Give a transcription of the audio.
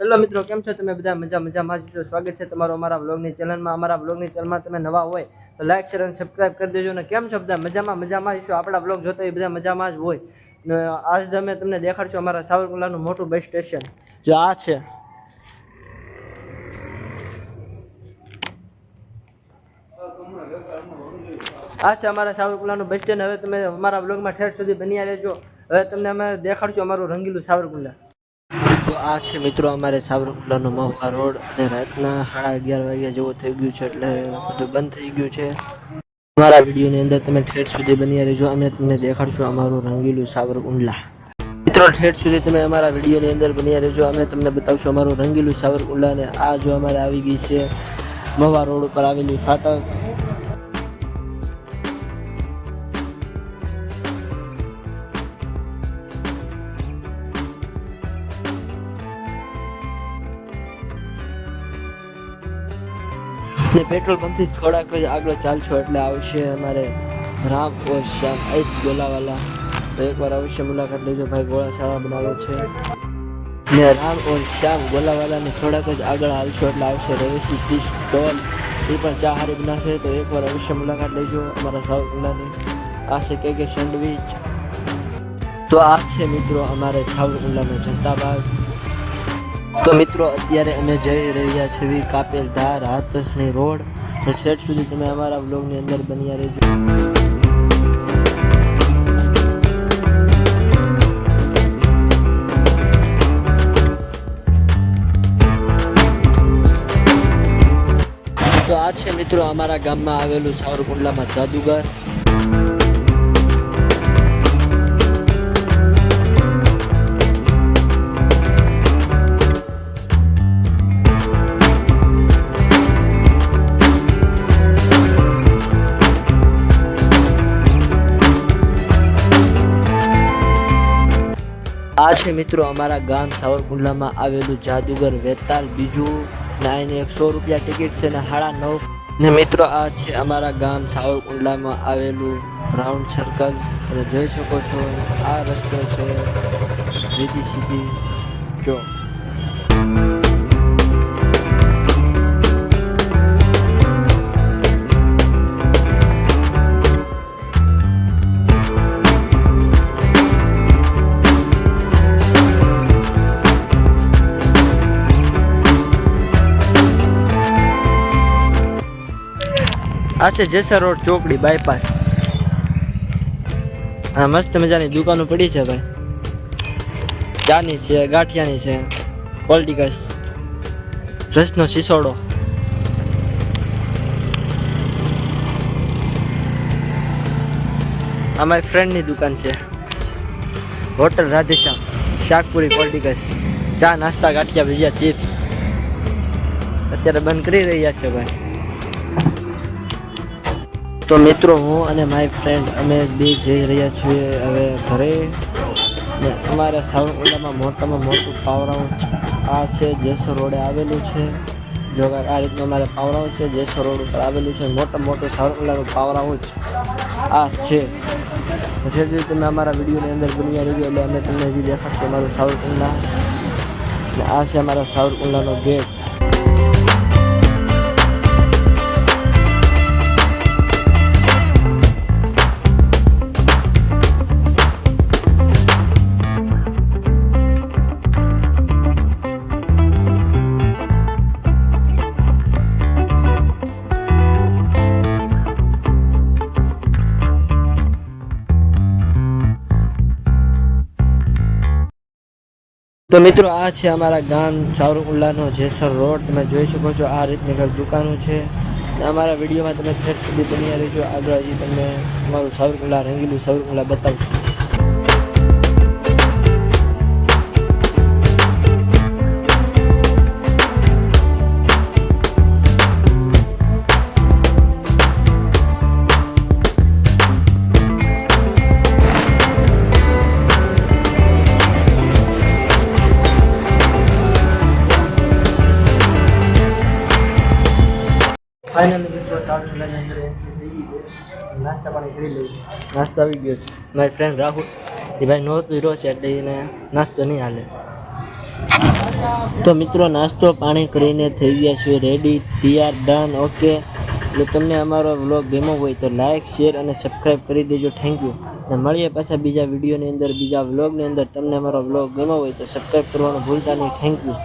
Hello મિત્રો, કેમ છો તમે બધા? મજા, મજામાં છો. સ્વાગત છે તમારું અમારા બ્લોગની ચેનલમાં. અમારા બ્લોગની ચેનલમાં તમે નવા હોય તો લાઈક શેર અને સબસ્ક્રાઇબ કરી દેજો. અને કેમ છો બધા? મજામાં મજામાં છો? આપણા બ્લોગ જોતા એ બધા મજામાં જ હોય. ને આજ અમે તમને દેખાડશું અમારા સાવરકુંડલાનું મોટું બસ સ્ટેશન જો આ છે. આ છે અમારા સાવરકુંડલાનું બસ સ્ટેન્ડ હવે તમે અમારા બ્લોગમાં ઠેઠ સુધી બન્યા રહેજો. હવે તમને અમે દેખાડશું અમારું રંગીલું સાવરકુંડલા. તો આ છે મિત્રો અમારે સાવરકુંડલાનો મહુવા રોડ અને રાતના સાડા અગિયાર વાગ્યા જેવું થઈ ગયું છે એટલે બધું બંધ થઈ ગયું છે. અમારા વિડીયોની અંદર તમે ઠેઠ સુધી બની રહેજો. અમે તમને દેખાડશું અમારું રંગીલું સાવરકુંડલા. મિત્રો, ઠેઠ સુધી તમે અમારા વિડીયોની અંદર બની રહેજો. અમે તમને બતાવશું અમારું રંગીલું સાવરકુંડલા અને આ જો અમારે આવી ગઈ છે મહુવા રોડ ઉપર આવેલી ફાટક. ને પેટ્રોલ પંપથી થોડાક જ આગળ ચાલશો એટલે આવશે અમારે રામ ઓર શ્યામ આઈસ ગોલાવાલા. તો એકવાર અવશ્ય મુલાકાત લેજો, ભાઈ ગોળા સારા બનાવે છે. ને રામ ઓર શ્યામ ગોલાવાલાને થોડાક જ આગળ હાલશો એટલે આવશે રવેશી ટી સ્ટોલ એ પણ ચા હારી બનાવશે, તો એકવાર અવશ્ય મુલાકાત લેજો અમારા સાઉથ કુંડાની આ છે કે કે સેન્ડવિચ. તો આ છે મિત્રો અમારે છાવરકુંડલાનો જનતા બાગ તો મિત્રો, અત્યારે અમે જઈ રહ્યા છીએ કાપેલ ધાર હાથસણી રોડ. તો ઠેઠ સુધી તમે અમારા બ્લોગની અંદર બન્યા રહેજો. તો આ છે મિત્રો અમારા ગામમાં આવેલું સાવરકુંડલામાં જાદુગર આ છે મિત્રો અમારા ગામ સાવરકુંડલામાં આવેલું જાદુગર વેતાલ. બીજું નાઇન એકસો રૂપિયા ટિકિટ છે ને સાડા નવ. ને મિત્રો આ છે અમારા ગામ સાવરકુંડલામાં આવેલું રાઉન્ડ સર્કલ. તમે જોઈ શકો છો, આ રસ્તો છે રીધી સીધી જો આ છે જેસર રોડ ચોકડી બાયપાસ હા, મસ્ત મજાની દુકાનો પડી છે ભાઈ. ચાની છે, ગાંઠિયાની છે પોલિટિકસ રસનો સિસોડો. અમારી મારી ફ્રેન્ડની દુકાન છે. હોટલ રાધેશ્યામ, શાકપુરી પોલિટિકસ ચા, નાસ્તા, ગાંઠિયા, ભજીયા, ચિપ્સ. અત્યારે બંધ કરી રહ્યા છે ભાઈ. તો મિત્રો, હું અને મારી ફ્રેન્ડ અમે બે જઈ રહ્યા છીએ હવે ઘરે. ને અમારા સાવરકુંડલામાં મોટામાં મોટું પાવર હાઉસ આ છે, જેસર રોડે આવેલું છે. જો આ રીતનું અમારે પાવર હાઉસ છે, જેસર રોડ ઉપર આવેલું છે. મોટા મોટું સાવરકુંડલાનું પાવર હાઉસ આ છે. જે રીતે તમે અમારા વિડીયોની અંદર બની રહેજો, એટલે અમે તમને હજી દેખાડશું અમારું સાવરકુંડલા. આ છે અમારા સાવરકુંડલાનો ગેટ તો મિત્રો, આ છે અમારા ગામ સાવરકુંડલાનો જેસર રોડ. તમે જોઈ શકો છો આ રીતની કંઈક દુકાનો છે. અમારા વિડીયોમાં તમે થેટ સુધી બની રહેજો. આગળ હજી તમને અમારું સાવરકુંડલા, રંગીલું સાવરકુંડલા બતાવશું નાસ્તા નાસ્તો આવી ગયો છે. મારી ફ્રેન્ડ રાહુલ, એ ભાઈ નહોતું રહ્યો છે એટલે એને નાસ્તો નહીં હાલે તો મિત્રો, નાસ્તો પાણી કરીને થઈ ગયા છે રેડી તૈયાર ડન ઓકે એટલે તમને અમારો વ્લોગ ગમ્યો હોય તો લાઇક શેર અને સબસ્ક્રાઈબ કરી દેજો. થેન્ક યુ અને મળીએ પાછા બીજા વિડીયોની અંદર, બીજા વ્લોગની અંદર. તમને અમારો વ્લોગ ગમ્યો હોય તો સબસ્ક્રાઈબ કરવાનું ભૂલતા નહીં. Thank you